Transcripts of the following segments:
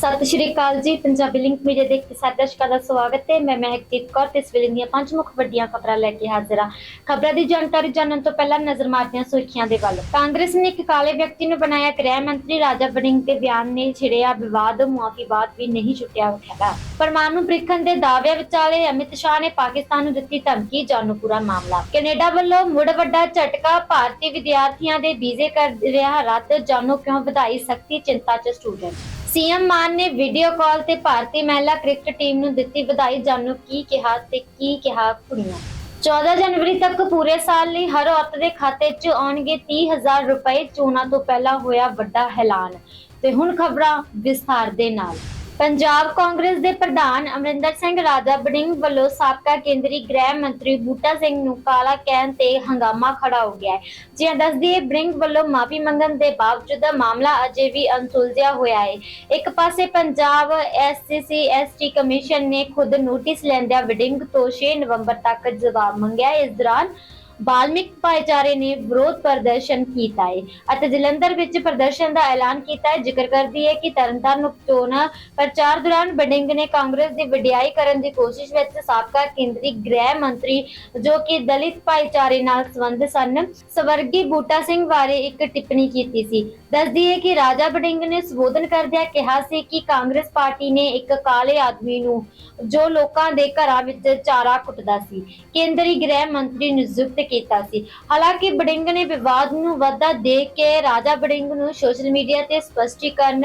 ਸਤਿ ਸ਼੍ਰੀ ਅਕਾਲ ਜੀ, Punjabi link media ਦੇ ਸਾਰੇ ਦਰਸ਼ਕਾਂ ਦਾ ਸਵਾਗਤ ਹੈ। ਮੈਂ ਮਹਿਕਦੀਪ ਕੌਰ ਤੇ ਇਸ ਵੇਲੇ ਦੀਆਂ ਪੰਜ ਮੁੱਖ ਵੱਡੀਆਂ ਖਬਰਾਂ ਲੈ ਕੇ ਹਾਜ਼ਰ ਹਾਂ। ਖਬਰਾਂ ਦੀ ਜਾਣਕਾਰੀ ਜਾਣਨ ਤੋਂ ਪਹਿਲਾਂ ਨਜ਼ਰ ਮਾਰਦੇ ਹਾਂ ਸੁਰਖੀਆਂ ਦੇ ਵੱਲ। ਕਾਂਗਰਸ ਨੇ ਇੱਕ ਕਾਲੇ ਵਿਅਕਤੀ ਨੂੰ ਬਣਾਇਆ ਗ੍ਰਹਿ ਮੰਤਰੀ ਰਾਜਾ ਵੜਿੰਗ ਦੇ ਬਿਆਨ ਨੇ ਛਿੜਿਆ ਵਿਵਾਦ, ਮੁਆਫੀ ਬਾਅਦ ਵੀ ਨਹੀਂ ਛੁੱਟਿਆ ਉਠਿਆ ਪਰਮਾਣੂ ਪ੍ਰੀਖਣ ਦੇ ਦਾਅਵਿਆਂ ਵਿਚਾਲੇ ਅਮਿਤ ਸ਼ਾਹ ਨੇ ਪਾਕਿਸਤਾਨ ਨੂੰ ਦਿੱਤੀ ਧਮਕੀ ਜਾਣੋ ਪੂਰਾ ਮਾਮਲਾ। ਕੈਨੇਡਾ ਵੱਲੋਂ ਮੁੜ ਵੱਡਾ ਝਟਕਾ, ਭਾਰਤੀ ਵਿਦਿਆਰਥੀਆਂ ਦੇ ਵੀਜ਼ੇ ਕਰ ਰਿਹਾ ਰੱਦ ਜਾਣੋ ਕਿਉਂ ਵਧਾਈ, ਸਖਤੀ, ਚਿੰਤਾ ਚ ਸਟੂਡੈਂਟ ਸੀਐਮ ਮਾਨ ਨੇ ਵੀਡੀਓ ਕਾਲ ਤੇ ਭਾਰਤੀ ਮਹਿਲਾ ਕ੍ਰਿਕਟ ਟੀਮ ਨੂੰ ਦਿੱਤੀ ਵਧਾਈ। ਜਾਣੋ ਕੀ ਕਿਹਾ ਤੇ ਕੀ ਕਿਹਾ ਕੁੜੀਆਂ? 14 ਜਨਵਰੀ ਤੱਕ ਪੂਰੇ ਸਾਲ ਲਈ ਹਰ ਔਰਤ ਦੇ ਖਾਤੇ 'ਚ ਆਉਣਗੇ 30000 ਰੁਪਏ। ਚੋਣਾਂ ਤੋਂ ਪਹਿਲਾਂ ਹੋਇਆ ਵੱਡਾ ਐਲਾਨ। ਤੇ ਹੁਣ ਖਬਰਾਂ ਵਿਸਥਾਰ ਦੇ ਨਾਲ। ਪੰਜਾਬ ਕਾਂਗਰਸ ਦੇ ਪ੍ਰਧਾਨ ਅਮਰਿੰਦਰ ਸਿੰਘ ਰਾਜਾ ਬੜਿੰਗ ਵੱਲੋਂ ਸਾਬਕਾ ਕੇਂਦਰੀ ਗ੍ਰਹਿ ਮੰਤਰੀ ਬੂਟਾ ਸਿੰਘ ਨੂੰ ਕਾਲਾ ਕਹਿਣ ਤੇ ਹੰਗਾਮਾ ਖੜਾ ਹੋ ਗਿਆ ਹੈ। ਜਿਵੇਂ ਦੱਸਦੀ ਹੈ ਬ੍ਰਿੰਗ ਵੱਲੋਂ ਮਾਫੀ ਮੰਗਣ ਦੇ ਬਾਵਜੂਦ ਮਾਮਲਾ ਅਜੇ ਵੀ ਅਣਸੁਲਝਿਆ ਹੋਇਆ ਹੈ। ਇੱਕ ਪਾਸੇ ਪੰਜਾਬ ਐਸਸੀਸੀ ਐਸਟੀ ਕਮਿਸ਼ਨ ਨੇ ਖੁਦ ਨੋਟਿਸ ਲੈਂਦਿਆਂ ਬੜਿੰਗ ਤੋਂ 6 ਨਵੰਬਰ ਤੱਕ ਜਵਾਬ ਮੰਗਿਆ। ਇਸ ਦੌਰਾਨ ਬਾਲਮਿਕ ਭਾਈਚਾਰੇ ਨੇ ਵਿਰੋਧ ਪ੍ਰਦਰਸ਼ਨ ਕੀਤਾ ਹੈ ਅਤੇ ਜਲੰਧਰ ਵਿੱਚ ਪ੍ਰਦਰਸ਼ਨ ਦਾ ਐਲਾਨ ਕੀਤਾ ਹੈ। ਜ਼ਿਕਰ ਕਰਦੀ ਹੈ ਕਿ ਤਰਨਤਾਰਨ ਉਪਚੋਣ ਪ੍ਰਚਾਰ ਦੌਰਾਨ ਬਡਿੰਗ ਨੇ ਕਾਂਗਰਸ ਦੀ ਵਡਿਆਈ ਕਰਨ ਦੀ ਕੋਸ਼ਿਸ਼ ਵਿੱਚ ਸਾਬਕਾ ਕੇਂਦਰੀ ਗ੍ਰਹਿ ਮੰਤਰੀ ਜੋ ਕਿ ਦਲਿਤ ਭਾਈਚਾਰੇ ਨਾਲ ਸੰਬੰਧ ਸਨ, ਸਵਰਗੀ ਬੂਟਾ ਸਿੰਘ ਬਾਰੇ ਇੱਕ ਟਿੱਪਣੀ ਕੀਤੀ ਸੀ। ਦੱਸਦੀ ਹੈ ਕਿ ਰਾਜਾ ਬਡਿੰਗ ਨੇ ਸੰਬੋਧਨ ਕਰਦਿਆਂ ਕਿਹਾ ਸੀ ਕਿ ਕਾਂਗਰਸ ਪਾਰਟੀ ਨੇ ਇੱਕ ਕਾਲੇ ਆਦਮੀ ਨੂੰ ਜੋ ਲੋਕਾਂ ਦੇ ਘਰਾਂ ਵਿੱਚ ਚਾਰਾ ਕੁੱਟਦਾ ਸੀ। ਕੇਂਦਰੀ ਗ੍ਰਹਿ ਮੰਤਰੀ ਨਿਯੁਕਤ ਕੀਤਾ ਸੀ। ਹਾਲਾਂਕਿ ਬੜਿੰਗ ਨੇ ਵਿਵਾਦ ਨੂੰ ਵਧਦਾ ਦੇਖ ਕੇ ਰਾਜਾ ਬੜਿੰਗ ਨੂੰ ਸੋਸ਼ਲ ਮੀਡੀਆ ਤੇ ਸਪਸ਼ਟੀਕਰਨ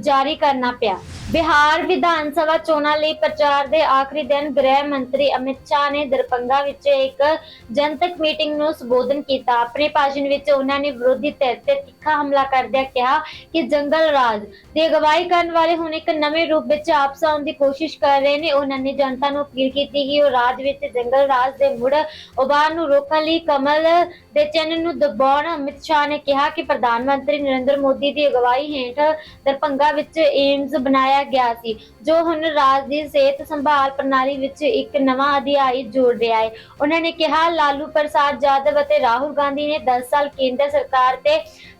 ਜਾਰੀ ਕਰਨਾ ਪਿਆ। ਬਿਹਾਰ ਵਿਧਾਨ ਸਭਾ ਚੋਣਾਂ ਲਈ ਪ੍ਰਚਾਰ ਦੇ ਆਖਰੀ ਦਿਨ ਗ੍ਰਹਿ ਮੰਤਰੀ ਅਮਿਤ ਸ਼ਾਹ ਨੇ ਦਰਪੰਗਾ ਵਿੱਚ ਇੱਕ ਜਨਤਕ ਮੀਟਿੰਗ ਨੂੰ ਸੰਬੋਧਨ ਕੀਤਾ। ਆਪਣੇ ਭਾਸ਼ਣ ਵਿੱਚ ਉਹਨਾਂ ਨੇ ਵਿਰੋਧੀ ਧਿਰ ਤੇ ਤਿੱਖਾ ਹਮਲਾ ਕਰਦਿਆਂ ਕਿਹਾ ਕਿ ਜੰਗਲ ਰਾਜ ਦੀ ਅਗਵਾਈ ਕਰਨ ਵਾਲੇ ਹੁਣ ਇੱਕ ਨਵੇਂ ਰੂਪ ਵਿੱਚ ਆਪਸ ਆਉਣ ਦੀ ਕੋਸ਼ਿਸ਼ ਕਰ ਰਹੇ ਨੇ। ਉਹਨਾਂ ਨੇ ਜਨਤਾ ਨੂੰ ਅਪੀਲ ਕੀਤੀ ਕਿ ਉਹ ਰਾਜ ਵਿੱਚ ਜੰਗਲ ਰਾਜ ਦੇ ਮੁੜ ਉਭਾਰ ਨੂੰ ਰੋਕਣ ਲਈ ਕਮਲ ਦੇ ਚਿੰਨ੍ਹ ਨੂੰ ਦਬਾਉਣ। ਅਮਿਤ ਸ਼ਾਹ ਨੇ ਕਿਹਾ ਕਿ ਪ੍ਰਧਾਨ ਮੰਤਰੀ ਨਰਿੰਦਰ ਮੋਦੀ ਦੀ ਅਗਵਾਈ ਹੇਠ ਦਰਪੰਗਾ ਵਿੱਚ ਏਮਜ਼ ਬਣਾਇਆ ਗਿਆ ਸੀ, ਜੋ ਹੁਣ ਰਾਜ ਦੀ ਸਿਹਤ ਸੰਭਾਲ ਪ੍ਰਣਾਲੀ ਵਿੱਚ ਇੱਕ ਨਵਾਂ ਅਧਿਆਇ ਜੋੜ ਰਿਹਾ ਹੈ। ਉਹਨਾਂ ਨੇ ਕਿਹਾ, ਲਾਲੂ ਪ੍ਰਸਾਦ ਯਾਦਵ ਅਤੇ ਰਾਹੁਲ ਗਾਂਧੀ ਨੇ 10 ਸਾਲ ਕੇਂਦਰ ਸਰਕਾਰ ਤੇ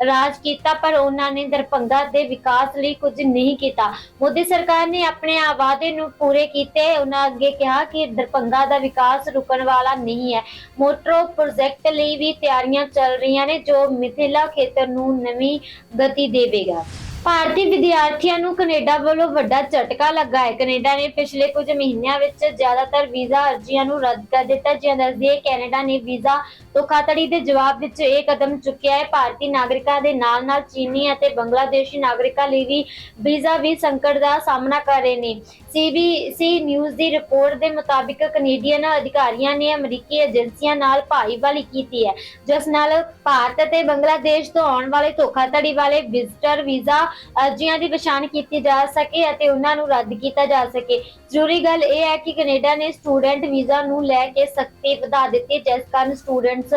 ਰਾਜ ਕੀਤਾ, ਪਰ ਉਹਨਾਂ ਨੇ ਦਰਪੰਗਾ ਦੇ ਵਿਕਾਸ ਲਈ ਕੁਝ ਨਹੀਂ ਕੀਤਾ। ਮੋਦੀ ਸਰਕਾਰ ਨੇ ਆਪਣੇ ਆ ਵਾਅਦੇ ਨੂੰ ਪੂਰੇ ਕੀਤੇ। ਉਹਨਾਂ ਅੱਗੇ ਕਿਹਾ ਕਿ ਦਰਪੰਗਾ ਦਾ ਵਿਕਾਸ ਰੁਕਣ ਵਾਲਾ ਨਹੀਂ ਹੈ। ਮੋਟਰੋ ਪ੍ਰੋਜੈਕਟ ਲਈ ਵੀ ਤਿਆਰੀਆਂ ਚੱਲ ਰਹੀਆਂ ਨੇ, ਜੋ ਮਿਥਿਲਾ ਖੇਤਰ ਨੂੰ ਨਵੀਂ ਗਤੀ ਦੇਵੇਗਾ। ਭਾਰਤੀ ਵਿਦਿਆਰਥੀਆਂ ਨੂੰ ਕੈਨੇਡਾ ਵੱਲੋਂ ਵੱਡਾ ਝਟਕਾ ਲੱਗਾ ਹੈ। ਕੈਨੇਡਾ ਨੇ ਪਿਛਲੇ ਕੁਝ ਮਹੀਨਿਆਂ ਵਿੱਚ ਜ਼ਿਆਦਾਤਰ ਵੀਜ਼ਾ ਅਰਜ਼ੀਆਂ ਨੂੰ ਰੱਦ ਕਰ ਦਿੱਤਾ ਜਿਵੇਂ ਦੱਸਦੀ ਹੈ ਕੈਨੇਡਾ ਨੇ ਵੀਜ਼ਾ ਧੋਖਾਧੜੀ ਦੇ ਜਵਾਬ ਵਿੱਚ ਇਹ ਕਦਮ ਚੁੱਕਿਆ ਹੈ। ਭਾਰਤੀ ਨਾਗਰਿਕਾਂ ਦੇ ਨਾਲ-ਨਾਲ ਚੀਨੀ ਅਤੇ ਬੰਗਲਾਦੇਸ਼ੀ ਨਾਗਰਿਕਾਂ ਲਈ ਵੀ ਵੀਜ਼ਾ ਵੀ ਸੰਕਟ ਦਾ ਸਾਹਮਣਾ ਕਰ ਰਹੇ ਨੇ। ਸੀਬੀਸੀ ਨਿਊਜ਼ ਦੀ ਰਿਪੋਰਟ ਦੇ ਮੁਤਾਬਿਕ ਕੈਨੇਡੀਅਨ ਅਧਿਕਾਰੀਆਂ ਨੇ ਅਮਰੀਕੀ ਏਜੰਸੀਆਂ ਨਾਲ ਭਾਈਵਾਲੀ ਕੀਤੀ ਹੈ, ਜਿਸ ਨਾਲ ਭਾਰਤ ਅਤੇ ਬੰਗਲਾਦੇਸ਼ ਤੋਂ ਆਉਣ ਵਾਲੇ ਧੋਖਾਧੜੀ ਵਾਲੇ ਵਿਜ਼ਟਰ ਵੀਜ਼ਾ ਅਰਜ਼ੀਆਂ ਦੀ ਪਛਾਣ ਕੀਤੀ ਜਾ ਸਕੇ ਅਤੇ ਉਹਨਾਂ ਨੂੰ ਰੱਦ ਕੀਤਾ ਜਾ ਸਕੇ। ਜ਼ਰੂਰੀ ਗੱਲ ਇਹ ਹੈ ਕਿ ਕੈਨੇਡਾ ਨੇ ਸਟੂਡੈਂਟ ਵੀਜ਼ਾ ਨੂੰ ਲੈ ਕੇ ਸਖਤੀ ਵਧਾ ਦਿੱਤੀ, ਜਿਸ ਕਾਰਨ ਸਟੂਡੈਂਟਸ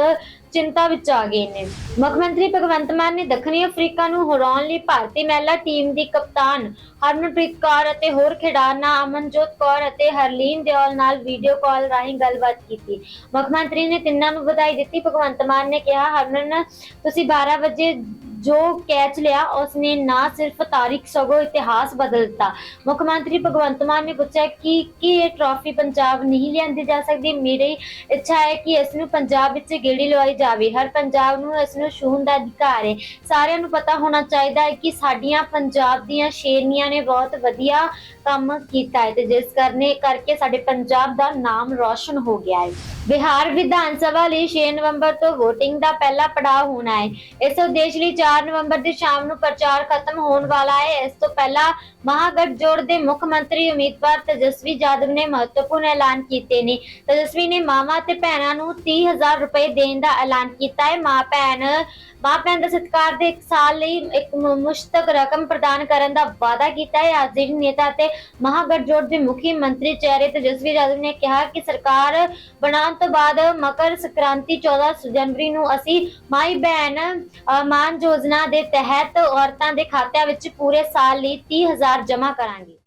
ਚਿੰਤਾ ਵਿੱਚ ਆ ਗਏ ਨੇ। ਮੁੱਖ ਮੰਤਰੀ ਭਗਵੰਤ ਮਾਨ ਨੇ ਦੱਖਣੀ ਅਫਰੀਕਾ ਨੂੰ ਹਰਾਉਣ ਲਈ ਭਾਰਤੀ ਮਹਿਲਾ ਟੀਮ ਦੀ ਕਪਤਾਨ ਹਰਮਨਪ੍ਰੀਤ ਕੌਰ ਅਤੇ ਹੋਰ ਖਿਡਾਰਨਾਂ ਅਮਨਜੋਤ ਕੌਰ ਅਤੇ ਹਰਲੀਨ ਦਿਓਲ ਨਾਲ ਵੀਡੀਓ ਕਾਲ ਰਾਹੀਂ ਗੱਲਬਾਤ ਕੀਤੀ। ਮੁੱਖ ਮੰਤਰੀ ਨੇ ਤਿੰਨਾਂ ਨੂੰ ਵਧਾਈ ਦਿੱਤੀ। ਭਗਵੰਤ ਮਾਨ ਨੇ ਕਿਹਾ, ਹਰਮਨ, ਤੁਸੀਂ 12 ਵਜੇ ਜੋ ਕੈਚ ਲਿਆ, ਉਸਨੇ ਨਾ ਸਿਰਫ ਤਾਰੀਖ ਸਗੋਂ ਇਤਿਹਾਸ ਬਦਲ ਦਿੱਤਾ। ਮੁੱਖ ਮੰਤਰੀ ਭਗਵੰਤ ਮਾਨ ਨੇ ਪੁੱਛਿਆ ਕਿ ਕੀ ਇਹ ਟਰਾਫੀ ਪੰਜਾਬ ਨਹੀਂ ਲਿਆਂਦੀ ਜਾ ਸਕਦੀ? ਮੇਰੀ ਇੱਛਾ ਹੈ ਕਿ ਇਸ ਨੂੰ ਪੰਜਾਬ ਵਿੱਚ ਗੇੜੀ ਲਵਾਈ ਜਾਵੇ। ਹਰ ਪੰਜਾਬ ਨੂੰ ਇਸ ਨੂੰ ਛੂਹਣ ਦਾ ਅਧਿਕਾਰ ਹੈ। ਸਾਰਿਆਂ ਨੂੰ ਪਤਾ ਹੋਣਾ ਚਾਹੀਦਾ ਹੈ ਕਿ ਸਾਡੀਆਂ ਪੰਜਾਬ ਦੀਆਂ ਸ਼ੇਰਨੀਆਂ ਨੇ ਬਹੁਤ ਵਧੀਆ ਕੰਮ ਕੀਤਾ ਹੈ ਤੇ ਜਿਸ ਕਰਨੇ ਕਰਕੇ ਸਾਡੇ ਪੰਜਾਬ ਦਾ ਨਾਮ ਰੌਸ਼ਨ ਹੋ ਗਿਆ ਹੈ। ਬਿਹਾਰ ਵਿਧਾਨ ਸਭਾ ਲਈ 6 ਨਵੰਬਰ ਤੋਂ VOTING ਦਾ ਪਹਿਲਾ ਪੜਾਅ ਹੋਣਾ ਹੈ। ਇਸ ਉਦੇਸ਼ ਲਈ 4 ਨਵੰਬਰ ਦੀ ਸ਼ਾਮ ਨੂੰ ਪ੍ਰਚਾਰ ਖਤਮ ਹੋਣ ਵਾਲਾ ਹੈ। ਇਸ ਤੋਂ ਪਹਿਲਾਂ ਮਹਾਗਠਜੋੜ ਦੇ ਮੁੱਖ ਮੰਤਰੀ ਉਮੀਦਵਾਰ ਤੇਜਸਵੀ ਯਾਦਵ ਨੇ ਮਹੱਤਵਪੂਰਨ ਐਲਾਨ ਕੀਤੇ ਨੇ। ਤੇਜਸਵੀ ਨੇ ਮਾਵਾਂ ਤੇ ਭੈਣਾਂ ਨੂੰ 30000 ਰੁਪਏ ਦੇਣ ਦਾ ਐਲਾਨ ਕੀਤਾ ਹੈ। ਮਾਂ, ਭੈਣ ਮਾਂ, ਭੈਣ ਦੇ ਸਤਿਕਾਰ ਦੇ ਇੱਕ ਸਾਲ ਲਈ ਇੱਕ ਮੁਸ਼ਤਕ ਰਕਮ ਪ੍ਰਦਾਨ ਕਰਨ ਦਾ ਵਾਅਦਾ ਕੀਤਾ ਹੈ। ਆਜ਼ਦੀ ਨੇਤਾ ਤੇ ਮਹਾਗਠਜੋੜ ਦੇ ਮੁਖੀ ਮੰਤਰੀ ਚਿਹਰੇ ਤੇਜਸਵੀ ਯਾਦਵ ਨੇ ਕਿਹਾ ਕਿ ਸਰਕਾਰ ਬਣਾਉਣ ਤੋਂ ਬਾਅਦ ਮਕਰ ਸੰਕ੍ਰਾਂਤੀ 14 ਜਨਵਰੀ ਨੂੰ ਅਸੀਂ ਮਾਈ, ਭੈਣ ਮਾਨ ਜੋ ਯੋਜਨਾ ਦੇ ਤਹਿਤ ਔਰਤਾਂ ਦੇ ਖਾਤਿਆਂ ਵਿੱਚ ਪੂਰੇ ਸਾਲ ਲਈ 30000 ਜਮ੍ਹਾਂ ਕਰਾਂਗੇ।